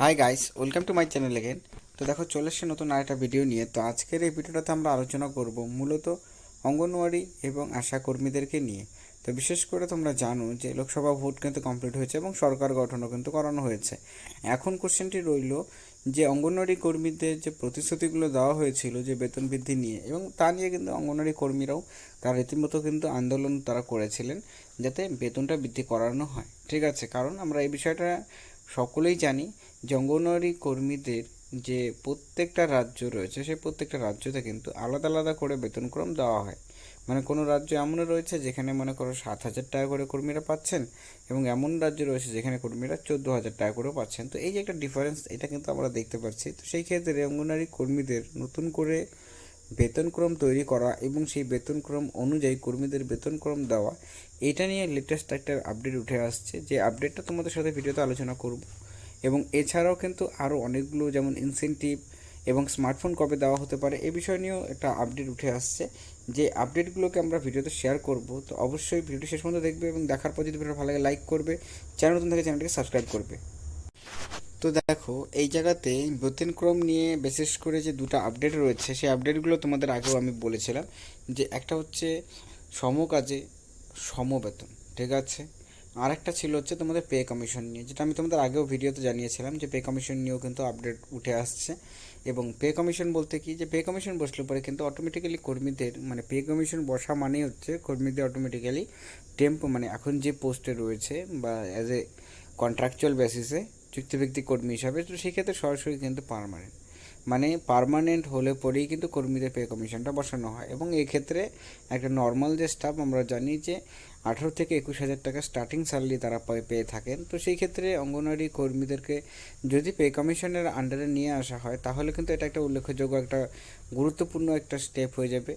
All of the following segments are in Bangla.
Hi guys welcome to my channel again তো দেখো, চলে এসছে নতুন আরেকটা ভিডিও নিয়ে। তো আজকের এই ভিডিওটাতে আমরা আলোচনা করব মূলত অঙ্গনওয়াড়ি এবং আশা কর্মীদেরকে নিয়ে। তো বিশেষ করে তোমরা জানো যে লোকসভা ভোট কিন্তু কমপ্লিট হয়েছে এবং সরকার গঠনও কিন্তু করানো হয়েছে। এখন কোশ্চেনটি রইল যে অঙ্গনওয়াড়ি কর্মীদের যে প্রতিশ্রুতিগুলো দেওয়া হয়েছিল যে বেতন বৃদ্ধি নিয়ে এবং তা নিয়ে কিন্তু অঙ্গনওয়াড়ি কর্মীরাও তার রীতিমতো কিন্তু আন্দোলন তারা করেছিলেন যাতে বেতনটা বৃদ্ধি করানো হয়। ঠিক আছে, কারণ আমরা এই বিষয়টা সকলেই জানি যে অঙ্গনওয়াড়ি কর্মীদের যে প্রত্যেকটা রাজ্য রয়েছে, সেই প্রত্যেকটা রাজ্যতে কিন্তু আলাদা আলাদা করে বেতনক্রম দেওয়া হয়। মানে কোনো রাজ্য এমনও রয়েছে যেখানে মনে করো সাত হাজার টাকা করে কর্মীরা পাচ্ছেন এবং এমন রাজ্য রয়েছে যেখানে কর্মীরা চোদ্দ হাজার টাকা করেও পাচ্ছেন। তো এই যে একটা ডিফারেন্স এটা কিন্তু আমরা দেখতে পাচ্ছি। তো সেই ক্ষেত্রে অঙ্গনওয়াড়ি কর্মীদের নতুন করে বেতনক্রম তৈরি করা এবং সেই বেতনক্রম অনুযায়ী কর্মীদের বেতনক্রম দেওয়া, এটা নিয়ে লেটেস্ট একটা আপডেট উঠে আসছে যে আপডেটটা তোমাদের সাথে ভিডিওতে আলোচনা করব। এবং এছাড়াও কিন্তু আরও অনেকগুলো যেমন ইনসেন্টিভ এবং স্মার্টফোন কবে দেওয়া হতে পারে, এ বিষয় নিয়েও একটা আপডেট উঠে আসছে। যে আপডেটগুলোকে আমরা ভিডিওতে শেয়ার করব, তো অবশ্যই ভিডিওটি শেষ পর্যন্ত দেখবে এবং দেখার পর যদি ভিডিও ভালো লাগে লাইক করবে। চ্যানেল নতুন থেকে, চ্যানেলটিকে সাবস্ক্রাইব করবে। তো দেখো, এই জায়গাতে বেতনক্রম নিয়ে বিশেষ করে যে দুটো আপডেট রয়েছে, সেই আপডেটগুলো তোমাদের আগেও আমি বলেছিলাম যে একটা হচ্ছে সমকাজে সমবেতন, ঠিক আছে? আর একটা ছিল হচ্ছে তোমাদের পে কমিশন নিয়ে, যেটা আমি তোমাদের আগেও ভিডিওতে জানিয়েছিলাম যে পে কমিশন নিয়েও কিন্তু আপডেট উঠে আসছে। এবং পে কমিশন বলতে কি? যে পে কমিশন বসলে পরে কিন্তু অটোমেটিক্যালি কর্মীদের মানে পে কমিশন বসা মানেই হচ্ছে কর্মীদের অটোমেটিক্যালি টেম্প মানে এখন যে পোস্টে রয়েছে বা অ্যাজ এ কন্ট্রাকচুয়াল বেসিসে চুক্তিভিত্তিক কর্মী হিসাবে, তো সেক্ষেত্রে সরাসরি কিন্তু পারমানেন্ট মানে পারমানেন্ট হলে পরেই কিন্তু কর্মীদের পে কমিশনটা বসানো হয়। এবং এক্ষেত্রে একটা নর্মাল যে স্টাফ আমরা জানি যে আঠারো থেকে একুশ হাজার টাকা স্টার্টিং স্যালারি তারা পেয়ে থাকেন। তো সেই ক্ষেত্রে অঙ্গনওয়াড়ি কর্মীদেরকে যদি পে কমিশনের আন্ডারে নিয়ে আসা হয়, তাহলে কিন্তু এটা একটা উল্লেখযোগ্য একটা গুরুত্বপূর্ণ একটা স্টেপ হয়ে যাবে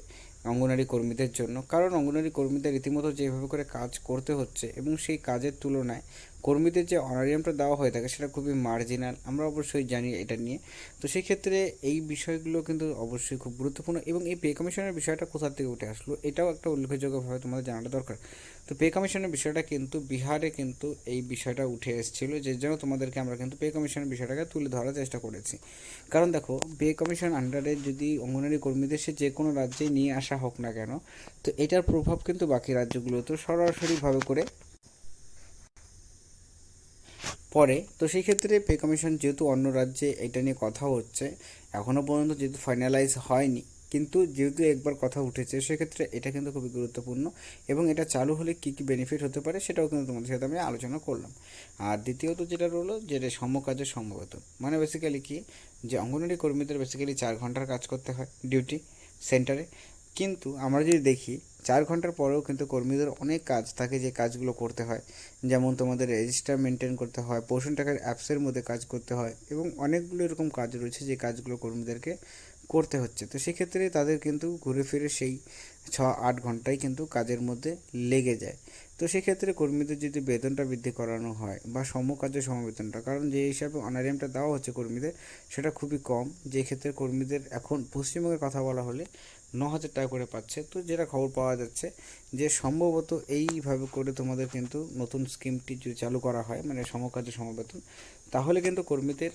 অঙ্গনারী কর্মীদের জন্য। কারণ অঙ্গনারী কর্মীদের রীতিমতো যেভাবে করে কাজ করতে হচ্ছে এবং সেই কাজের তুলনায় কর্মীদের যে অনারিয়ামটা দেওয়া হয়ে থাকে সেটা খুবই মার্জিনাল আমরা অবশ্যই জানি এটা নিয়ে। তো সেই ক্ষেত্রে এই বিষয়গুলো কিন্তু অবশ্যই খুব গুরুত্বপূর্ণ এবং এই পে কমিশনের বিষয়টা কোথা থেকে উঠে আসলো এটাও একটা উল্লেখযোগ্যভাবে তোমাদের জানাটা দরকার। তো পে কমিশনের বিষয়টা কিন্তু বিহারে কিন্তু এই বিষয়টা উঠে এসেছিল যে জন্য তোমাদেরকে আমরা কিন্তু পে কমিশনের বিষয়টাকে তুলে ধরার চেষ্টা করেছি। কারণ দেখো পে কমিশন আন্ডারে যদি অঙ্গনারী কর্মীদের সে যে কোনো রাজ্যেই নিয়ে আসা হোক না কেন, তো এটার প্রভাব কিন্তু বাকি রাজ্যগুলোতেও সরাসরিভাবে করে পরে। তো সেই ক্ষেত্রে পে কমিশন যেহেতু অন্য রাজ্যে এটা নিয়ে কথা হচ্ছে এখনও পর্যন্ত যেহেতু ফাইনালাইজ হয়নি, কিন্তু যেহেতু একবার কথা উঠেছে, সেক্ষেত্রে এটা কিন্তু খুবই গুরুত্বপূর্ণ এবং এটা চালু হলে কী কী বেনিফিট হতে পারে সেটাও কিন্তু তোমাদের সাথে আমি আলোচনা করলাম। আর দ্বিতীয়ত যেটা রলো যেটা সমকাজের সম্ভবত মানে বেসিক্যালি কি? যে অঙ্গনওয়াড়ি কর্মীদের বেসিক্যালি চার ঘণ্টার কাজ করতে হয় ডিউটি সেন্টারে কিন্তু আমরা যদি দেখি, চার ঘণ্টার পরেও কিন্তু কর্মীদের অনেক কাজ থাকে যে কাজগুলো করতে হয়। যেমন তোমাদের রেজিস্টার মেনটেন করতে হয় পোষণ টাকার অ্যাপসের মধ্যে কাজ করতে হয় এবং অনেকগুলো এরকম কাজ রয়েছে যে কাজগুলো কর্মীদেরকে করতে হচ্ছে। তো সেক্ষেত্রে তাদের কিন্তু ঘুরে ফিরে সেই ছ আট ঘন্টায় কিন্তু কাজের মধ্যে লেগে যায়। তো সেক্ষেত্রে কর্মীদের যদি বেতনটা বৃদ্ধি করানো হয় বা সমকাজের সমবেতনটা, কারণ যে হিসাবে অনারিয়ামটা দেওয়া হচ্ছে কর্মীদের, সেটা খুবই কম। যে ক্ষেত্রে কর্মীদের এখন পশ্চিমবঙ্গের কথা বলা হলে ন হাজার টাকা করে পাচ্ছে। তো যেটা খবর পাওয়া যাচ্ছে যে সম্ভবত এইভাবে করে তোমাদের কিন্তু নতুন স্কিমটি যদি চালু করা হয় মানে সমকাজে সমবেতন, তাহলে কিন্তু কর্মীদের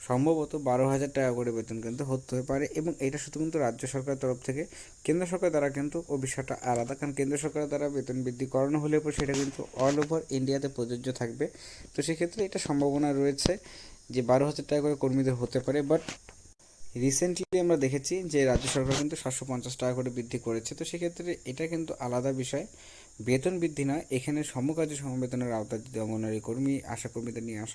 সম্ভবত বারো হাজার টাকা করে বেতন কিন্তু হতে পারে এবং এটা শুধু কিন্তু রাজ্য সরকারের তরফ থেকে, কেন্দ্র সরকার দ্বারা কিন্তু ও বিষয়টা আলাদা। কারণ কেন্দ্র সরকার দ্বারা বেতন বৃদ্ধি করানো হলে পর সেটা কিন্তু অল ওভার ইন্ডিয়াতে প্রযোজ্য থাকবে। তো সেক্ষেত্রে এটা সম্ভাবনা রয়েছে যে বারো হাজার টাকা করে কর্মীদের হতে পারে বাট রিসেন্টলি আমরা দেখেছি যে রাজ্য সরকার কিন্তু সাতশো পঞ্চাশ টাকা করে বৃদ্ধি করেছে। তো সেক্ষেত্রে এটা কিন্তু আলাদা বিষয়। বেতন বৃদ্ধি নয়, এখানে সমকাজে সমবেতনের আওতায় যদি অঙ্গনারী কর্মী আশা কর্মীদের নিয়ে আসা